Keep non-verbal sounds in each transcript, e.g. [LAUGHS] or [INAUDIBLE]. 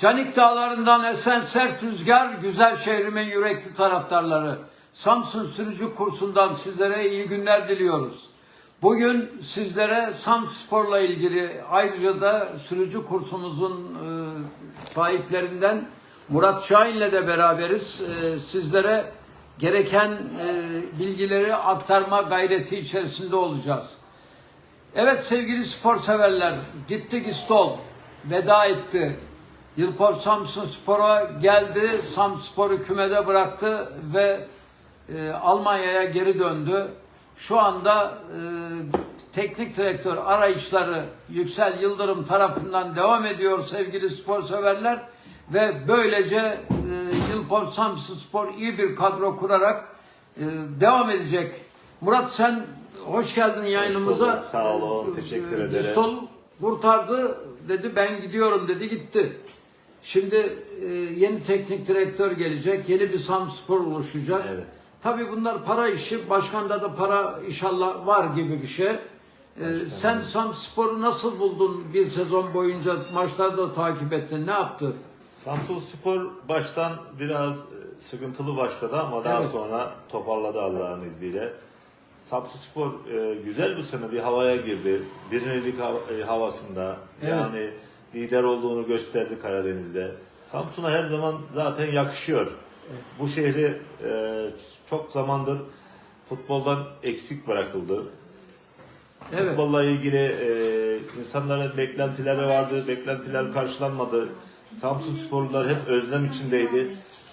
Canik dağlarından esen sert rüzgar, güzel şehrimin yürekli taraftarları. Samsun sürücü kursundan sizlere iyi günler diliyoruz. Bugün sizlere Samsun Spor'la ilgili ayrıca da sürücü kursumuzun e, sahiplerinden Murat Şahin'le de beraberiz. E, sizlere gereken e, bilgileri aktarma gayreti içerisinde olacağız. Evet sevgili spor severler, gittik İstol, veda etti. Yılpor Samsun Spor'a geldi, Samsun Spor'u kümede bıraktı ve e, Almanya'ya geri döndü. Şu anda e, teknik direktör arayışları Yüksel Yıldırım tarafından devam ediyor sevgili spor severler ve böylece e, Yılpor Samsun Spor iyi bir kadro kurarak e, devam edecek. Murat sen hoş geldin yayınımıza. bulduk. Sağ olun, teşekkür Ee, ederim. Pistol kurtardı dedi ben gidiyorum dedi gitti. Şimdi e, yeni teknik direktör gelecek. Yeni bir Samspor oluşacak. Evet. Tabii bunlar para işi. Başkanda da para inşallah var gibi bir şey. Ee, sen Samspor'u nasıl buldun bir sezon boyunca maçları da takip ettin. Ne yaptı? Samsun Spor baştan biraz e, sıkıntılı başladı ama daha Evet. sonra toparladı Allah'ın izniyle. Samsun Spor e, güzel bir sene bir havaya girdi. Birincilik hav- e, havasında Evet. yani lider olduğunu gösterdi Karadeniz'de. Samsun'a her zaman zaten yakışıyor. Bu şehri e, çok zamandır futboldan eksik bırakıldı. Evet. Futbolla ilgili e, insanların beklentileri vardı, beklentiler karşılanmadı. Samsun sporlular hep özlem içindeydi.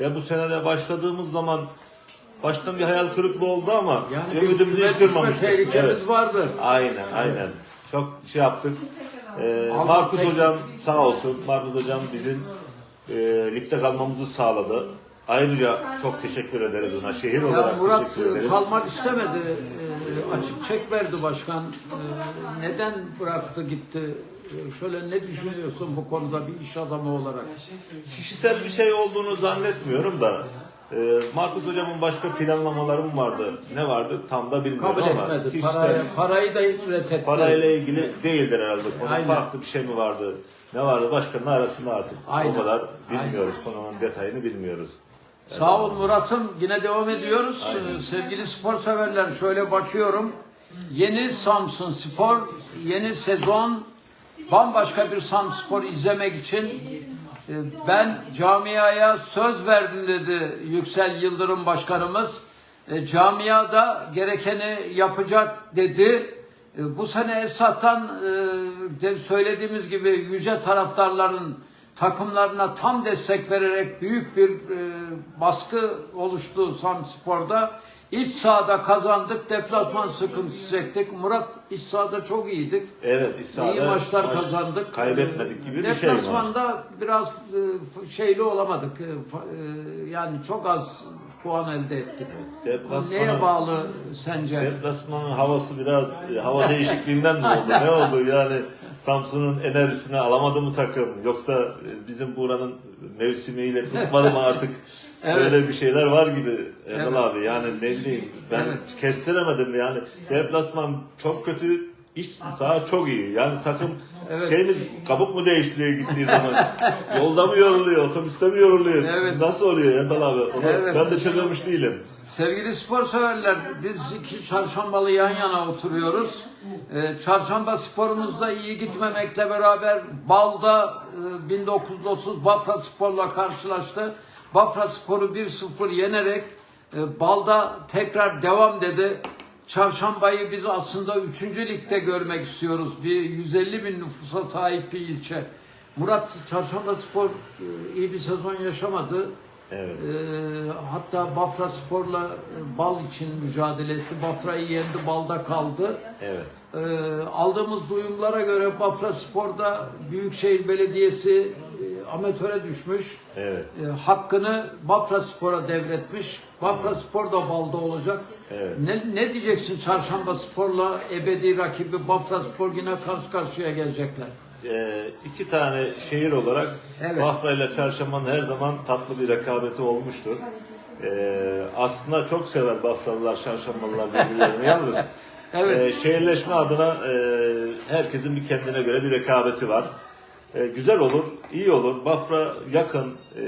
Ve bu senede başladığımız zaman baştan bir hayal kırıklığı oldu ama Yani ümidimizi hiç kırmamıştık. tehlikemiz Evet. vardı. Aynen, aynen. Çok şey yaptık. Ee, Markus hocam sağ olsun. Markus hocam bizim e, ligde kalmamızı sağladı. Ayrıca çok teşekkür ederiz ona. Şehir Ya olarak Murat teşekkür e, ederiz. kalmak istemedi. E, açık çek verdi başkan. E, neden bıraktı gitti? E, şöyle ne düşünüyorsun bu konuda bir iş adamı olarak? Kişisel bir şey olduğunu zannetmiyorum da e, Markus hocamın başka planlamaları mı vardı? Ne vardı? Tam da bilmiyorum Kabul ama etmedi. kişisel Parayı, parayı da reddetti. parayla ilgili değildir herhalde. Konu Aynen. farklı bir şey mi vardı? Ne vardı? Başkanın arasında artık. Aynen. O kadar bilmiyoruz. Konunun detayını bilmiyoruz. Sağ ol Murat'ım. Yine devam ediyoruz. Ee, Sevgili spor severler şöyle bakıyorum. Yeni Samsun Spor, yeni sezon bambaşka bir Samsun Spor izlemek için e, ben camiaya söz verdim dedi Yüksel Yıldırım Başkanımız. E, Camiada gerekeni yapacak dedi. E, Bu sene Esat'tan e, söylediğimiz gibi yüce taraftarların takımlarına tam destek vererek büyük bir e, baskı oluştu Samspor'da. İç sahada kazandık, deplasman sıkıntısı çektik. Murat iç sahada çok iyiydik. Evet, İsa'da İyi maçlar maç kazandık. Kaybetmedik gibi bir şey var. Deplasmanda biraz e, şeyli olamadık. E, e, Yani çok az puan elde ettik. Deplasmanın- Neye bağlı sence? Deplasmanın havası biraz hava değişikliğinden mi oldu? Ne oldu? Yani Samsun'un enerjisini alamadı mı takım? Yoksa e, bizim buranın mevsimiyle tutmadı mı artık? [LAUGHS] Evet. Böyle bir şeyler var gibi Erdal Evet. abi. Yani ne bileyim ben Evet. kestiremedim yani. Deplasman çok kötü, iç saha çok iyi. Yani takım Evet. şey mi kabuk mu değiştiriyor gittiği zaman? Yolda mı yoruluyor, otobüste mi yoruluyor? Evet. Nasıl oluyor Erdal abi? Onu Evet. Ben de çözülmüş değilim. Sevgili spor severler, biz iki çarşambalı yan yana oturuyoruz. Ee, çarşamba sporumuzda iyi gitmemekle beraber Bal'da e, 1930 Bafra Spor'la karşılaştı. Bafra Spor'u 1-0 yenerek e, Bal'da tekrar devam dedi. Çarşambayı biz aslında 3. ligde görmek istiyoruz. Bir 150 bin nüfusa sahip bir ilçe. Murat Çarşamba Spor e, iyi bir sezon yaşamadı. Evet. Ee, hatta Bafra Spor'la e, bal için mücadele etti. Bafra'yı yendi, balda kaldı. Evet. Ee, aldığımız duyumlara göre Bafra Spor'da Büyükşehir Belediyesi e, amatöre düşmüş. Evet. E, hakkını Bafra Spor'a devretmiş. Bafra Spor da balda olacak. Evet. Ne, ne diyeceksin Çarşamba Spor'la ebedi rakibi Bafra Spor yine karşı karşıya gelecekler. Ee, iki tane şehir olarak Evet. Bafra ile Çarşamba'nın her zaman tatlı bir rekabeti olmuştur. Ee, aslında çok sever Bafralılar, Çarşambalılar birbirlerini yalnız. [LAUGHS] Evet. e, şehirleşme adına e, herkesin bir kendine göre bir rekabeti var. e, güzel olur, iyi olur. Bafra yakın, e,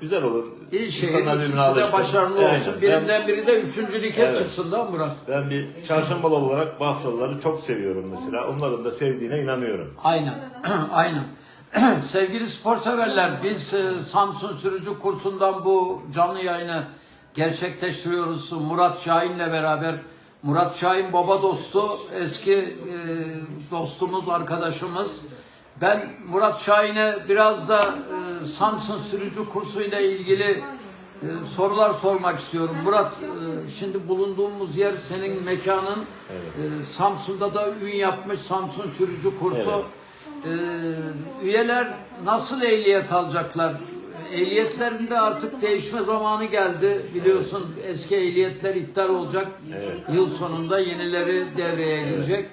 güzel olur. İyi şehir İnsanlar birbirine ikisi de başarılı Aynen. olsun. Ben- Birinden biri de üçüncü lige Evet. çıksın da Murat. Ben bir çarşambalı olarak Bafralıları çok seviyorum mesela. Onların da sevdiğine inanıyorum. Aynen. [CLEARS THROAT] Aynen. [CLEARS THROAT] Sevgili spor severler, biz e, Samsun sürücü kursundan bu canlı yayını gerçekleştiriyoruz. Murat Şahin'le beraber. Murat Şahin baba dostu, eski e, dostumuz, arkadaşımız. Ben Murat Şahin'e biraz da e, Samsun sürücü kursuyla ilgili e, sorular sormak istiyorum. Murat, e, şimdi bulunduğumuz yer senin mekanın. E, Samsun'da da ün yapmış Samsun sürücü kursu. Ee, üyeler nasıl ehliyet alacaklar? Ehliyetlerinde artık değişme zamanı geldi. Biliyorsun eski ehliyetler iptal olacak. Yıl sonunda yenileri devreye girecek.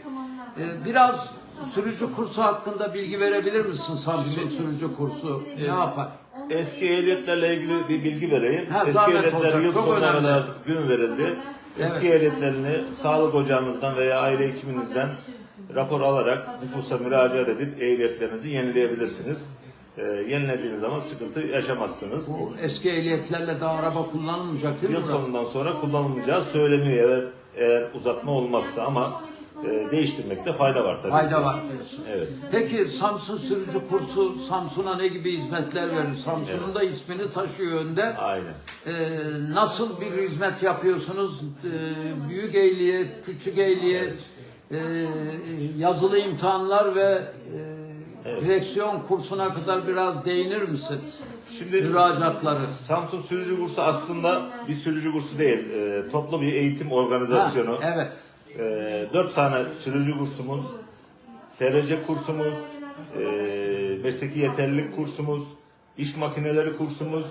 Ee, biraz sürücü kursu hakkında bilgi verebilir misin? Samsun sürücü kursu ne yapar? Eski ehliyetlerle ilgili bir bilgi vereyim. Ha, Eski zahmet ehliyetler olacak, yıl çok sonuna önemli. kadar gün verildi. Eski ehliyetlerini sağlık ocağınızdan veya aile hekiminizden rapor alarak nüfusa müracaat edip ehliyetlerinizi yenileyebilirsiniz. Ee, yenilediğiniz zaman sıkıntı yaşamazsınız. Bu eski ehliyetlerle de araba kullanılmayacak değil mi? Yıl Murat? sonundan sonra kullanılmayacağı söyleniyor eğer, eğer uzatma olmazsa ama e, değiştirmekte fayda var tabii. Fayda var diyorsun. Evet. Peki Samsun sürücü kursu Samsun'a ne gibi hizmetler verir? Samsun'un da ismini taşıyor önde. Aynen. Ee, nasıl bir hizmet yapıyorsunuz? Ee, büyük ehliyet, küçük ehliyet, e, yazılı imtihanlar ve e, direksiyon kursuna kadar biraz değinir misin? Şimdi Müracaatları. Samsun Sürücü Kursu aslında bir sürücü kursu değil. e, toplu bir eğitim organizasyonu. Ha, evet. E, dört tane sürücü kursumuz, SRC kursumuz, e, mesleki yeterlilik kursumuz, iş makineleri kursumuz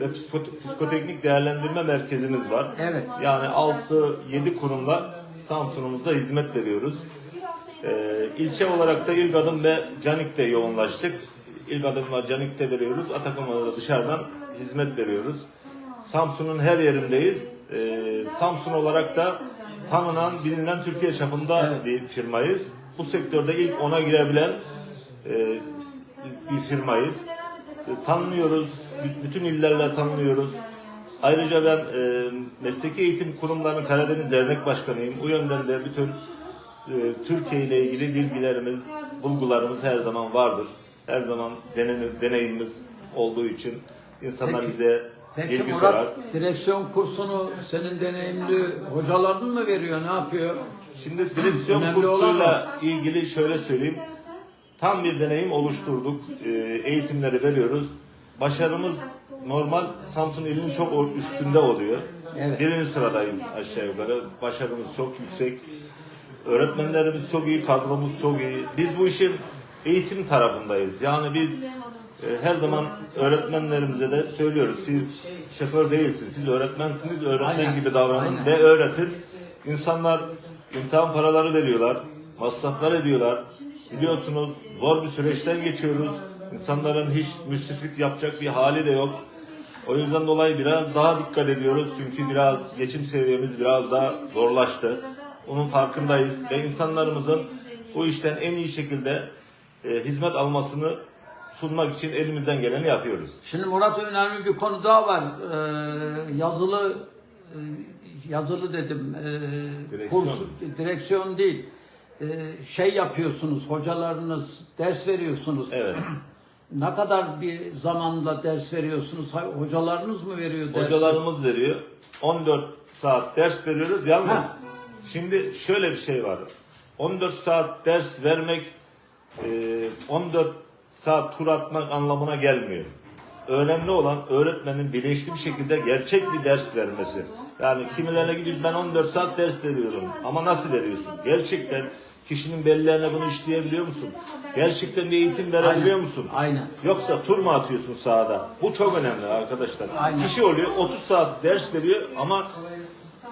ve psiko- psikoteknik değerlendirme merkezimiz var. Evet. Yani 6-7 kurumla Samsun'umuzda hizmet veriyoruz. E, ilçe olarak da İlk Adım ve Canik'te yoğunlaştık. İlk Adım'la Canik'te veriyoruz. Atakuma'da da dışarıdan hizmet veriyoruz. Samsun'un her yerindeyiz. E, Samsun olarak da tanınan, bilinen Türkiye çapında bir firmayız. Bu sektörde ilk ona girebilen e, bir firmayız. E, tanınıyoruz, bütün illerle tanınıyoruz. Ayrıca ben e, mesleki eğitim kurumlarının Karadeniz Dernek Başkanıyım. Bu yönden de bütün e, Türkiye ile ilgili bilgilerimiz, bulgularımız her zaman vardır. Her zaman deneyim- deneyimimiz olduğu için insanlar Peki. bize Peki ilgi Murat sorar. direksiyon kursunu senin deneyimli hocaların mı veriyor? Ne yapıyor? Şimdi direksiyon Önemli olan kursuyla ilgili şöyle söyleyeyim. Tam bir deneyim oluşturduk. Ee, eğitimleri veriyoruz. Başarımız normal Samsun ilinin çok o- üstünde oluyor. Evet. Birinci sıradayız aşağı yukarı. Başarımız çok yüksek. Öğretmenlerimiz çok iyi, kadromuz çok iyi. Biz bu işin eğitim tarafındayız. Yani biz her zaman öğretmenlerimize de söylüyoruz. Siz şoför değilsiniz, siz öğretmensiniz. Öğretmen Aynen, gibi davranın aynen. ve öğretin. İnsanlar imtihan paraları veriyorlar, masraflar ediyorlar. Biliyorsunuz zor bir süreçten geçiyoruz. İnsanların hiç müsriflik yapacak bir hali de yok. O yüzden dolayı biraz daha dikkat ediyoruz. Çünkü biraz geçim seviyemiz biraz daha zorlaştı. Onun farkındayız ve insanlarımızın bu işten en iyi şekilde e, hizmet almasını sunmak için elimizden geleni yapıyoruz. Şimdi Murat önemli bir konu daha var. Ee, yazılı e, yazılı dedim. Ee, Direksiyon. kurs direksiyon değil. Ee, şey yapıyorsunuz. Hocalarınız ders veriyorsunuz. Evet. [CLEARS THROAT] Ne kadar bir zamanla ders veriyorsunuz? Hocalarınız mı veriyor dersi? Hocalarımız veriyor. 14 saat ders veriyoruz. Yalnız Ha. şimdi şöyle bir şey var. 14 saat ders vermek e, 14 saat tur atmak anlamına gelmiyor. Önemli olan öğretmenin bilinçli bir şekilde gerçek bir ders vermesi. Yani kimilerine gidiyoruz ben 14 saat ders veriyorum. Ama nasıl veriyorsun? Gerçekten kişinin belleğine bunu işleyebiliyor musun? Gerçekten bir eğitim verebiliyor Aynen, musun? aynen. Yoksa tur mu atıyorsun sahada? Bu çok önemli arkadaşlar. Aynen. Kişi oluyor 30 saat ders veriyor ama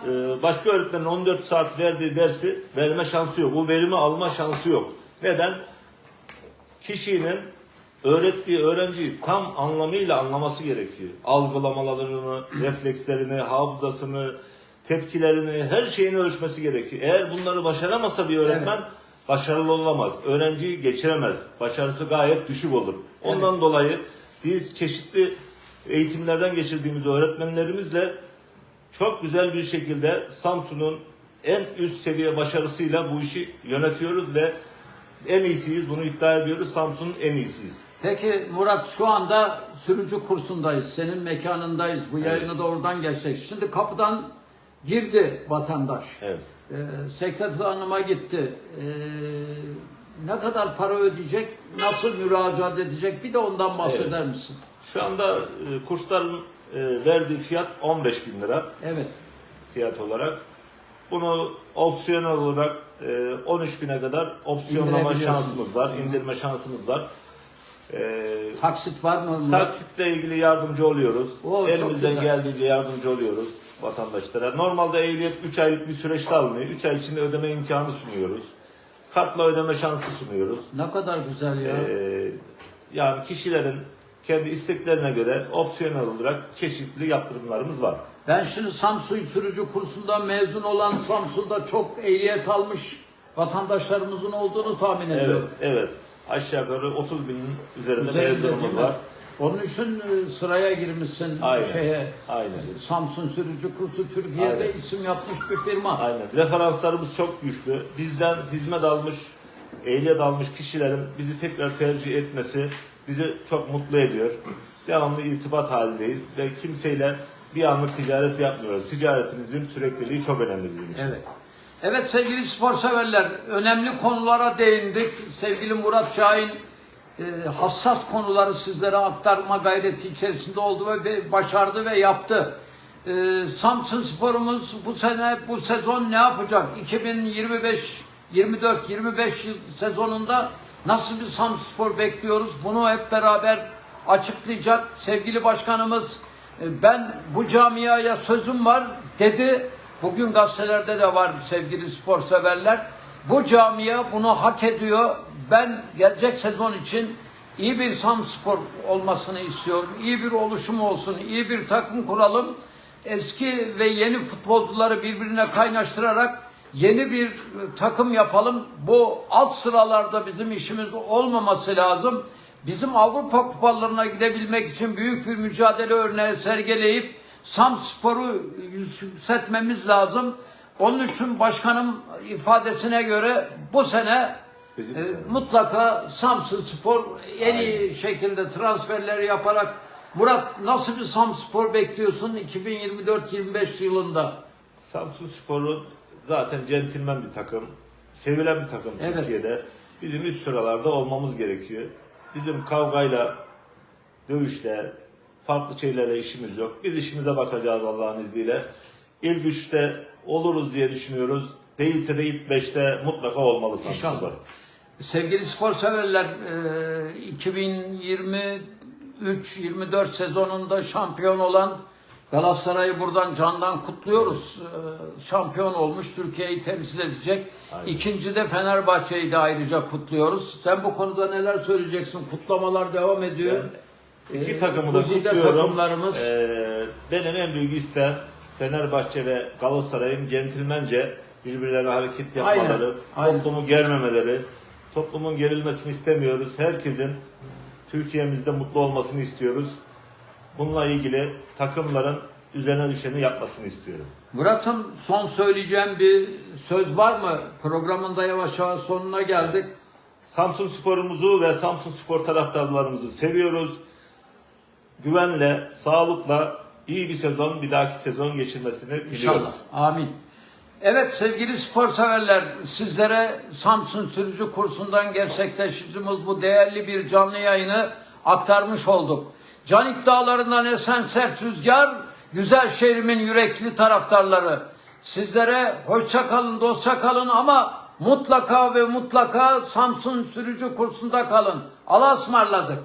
e, başka öğretmenin 14 saat verdiği dersi verme şansı yok. Bu verimi alma şansı yok. Neden? Kişinin öğrettiği öğrenciyi tam anlamıyla anlaması gerekiyor. Algılamalarını, reflekslerini, hafızasını, tepkilerini, her şeyini ölçmesi gerekiyor. Eğer bunları başaramasa bir öğretmen başarılı olamaz. Öğrenciyi geçiremez. Başarısı gayet düşük olur. Ondan dolayı biz çeşitli eğitimlerden geçirdiğimiz öğretmenlerimizle çok güzel bir şekilde Samsun'un en üst seviye başarısıyla bu işi yönetiyoruz ve en iyisiyiz. Bunu iddia ediyoruz. Samsun'un en iyisiyiz. Peki Murat şu anda sürücü kursundayız. Senin mekanındayız. Bu yayını da oradan gerçek. Şimdi kapıdan girdi vatandaş. Evet. Ee, sekreter hanıma gitti. Ee, ne kadar para ödeyecek? Nasıl müracaat edecek? Bir de ondan bahseder misin? Şu anda e, kursların e, verdiği fiyat 15 bin lira Evet. fiyat olarak. Bunu opsiyonel olarak e, 13 bine kadar opsiyonlama şansımız var, indirme şansımız var. E, Taksit var mı Murat? taksitle ilgili yardımcı oluyoruz. Oo, çok Elimizden güzel. geldiğince yardımcı oluyoruz vatandaşlara. Normalde ehliyet 3 aylık bir süreçte alınıyor. 3 ay içinde ödeme imkanı sunuyoruz. Kartla ödeme şansı sunuyoruz. Ne kadar güzel ya. Ee, yani kişilerin kendi isteklerine göre opsiyonel olarak çeşitli yaptırımlarımız var. Ben şimdi Samsun sürücü kursundan mezun olan Samsun'da çok ehliyet almış vatandaşlarımızın olduğunu tahmin Evet, ediyorum. evet. Aşağı yukarı 30 binin üzerinde mezunumuz var. Onun için e, sıraya girmişsin Aynen, şeye. aynen. Samsun Sürücü Kursu Türkiye'de Aynen. isim yapmış bir firma. Aynen. Referanslarımız çok güçlü. Bizden hizmet almış, ehliyet almış kişilerin bizi tekrar tercih etmesi bizi çok mutlu ediyor. Devamlı irtibat halindeyiz ve kimseyle bir anlık ticaret yapmıyoruz. Ticaretimizin sürekliliği çok önemli bizim için. Evet. Evet sevgili spor severler, önemli konulara değindik. Sevgili Murat Şahin e, hassas konuları sizlere aktarma gayreti içerisinde oldu ve- başardı ve yaptı. E, Samsun Sporumuz bu sene bu sezon ne yapacak? 2025 24 25 yıl sezonunda nasıl bir Samsun Spor bekliyoruz? Bunu hep beraber açıklayacak sevgili başkanımız. e, Ben bu camiaya sözüm var dedi. Bugün gazetelerde de var sevgili spor severler. Bu camia bunu hak ediyor. Ben gelecek sezon için iyi bir Samspor olmasını istiyorum. İyi bir oluşum olsun, iyi bir takım kuralım. Eski ve yeni futbolcuları birbirine kaynaştırarak yeni bir takım yapalım. Bu alt sıralarda bizim işimiz olmaması lazım. Bizim Avrupa kupalarına gidebilmek için büyük bir mücadele örneği sergileyip Samspor'u yükseltmemiz lazım. Onun için başkanım ifadesine göre bu sene Bizim e, sene. mutlaka Samsun Spor en iyi şekilde transferleri yaparak Murat nasıl bir Samspor bekliyorsun 2024-25 yılında? Samsun Spor'u zaten centilmen bir takım. Sevilen bir takım Evet. Türkiye'de. Bizim üst sıralarda olmamız gerekiyor. Bizim kavgayla, dövüşle, farklı şeylerle işimiz yok. Biz işimize bakacağız Allah'ın izniyle. İlk üçte oluruz diye düşünüyoruz. Değilse de ilk beşte mutlaka olmalı Samsun İnşallah. Sevgili spor severler, e, 2023-24 sezonunda şampiyon olan Galatasaray'ı buradan candan kutluyoruz. E, Şampiyon olmuş, Türkiye'yi temsil edecek. Aynen. İkinci de Fenerbahçe'yi de ayrıca kutluyoruz. Sen bu konuda neler söyleyeceksin? Kutlamalar devam ediyor. İki E, takımı da kutluyorum. takımlarımız. Ee, benim en büyük istem Fenerbahçe ve Galatasaray'ın centilmence birbirlerine hareket yapmaları, Aynen, aynen. toplumu germemeleri. Toplumun gerilmesini istemiyoruz. Herkesin Türkiye'mizde mutlu olmasını istiyoruz. Bununla ilgili takımların üzerine düşeni yapmasını istiyorum. Murat'ım son söyleyeceğim bir söz var mı? Programın da yavaş yavaş sonuna geldik. Samsun sporumuzu ve Samsun spor taraftarlarımızı seviyoruz. Güvenle, sağlıkla iyi bir sezon, bir dahaki sezon geçirmesini diliyoruz. İnşallah. Amin. Evet sevgili spor severler sizlere Samsun sürücü kursundan gerçekleştirdiğimiz bu değerli bir canlı yayını aktarmış olduk. Canik dağlarından esen sert rüzgar, güzel şehrimin yürekli taraftarları. Sizlere hoşça kalın, dostça kalın ama mutlaka ve mutlaka Samsun sürücü kursunda kalın. Allah'a ısmarladık.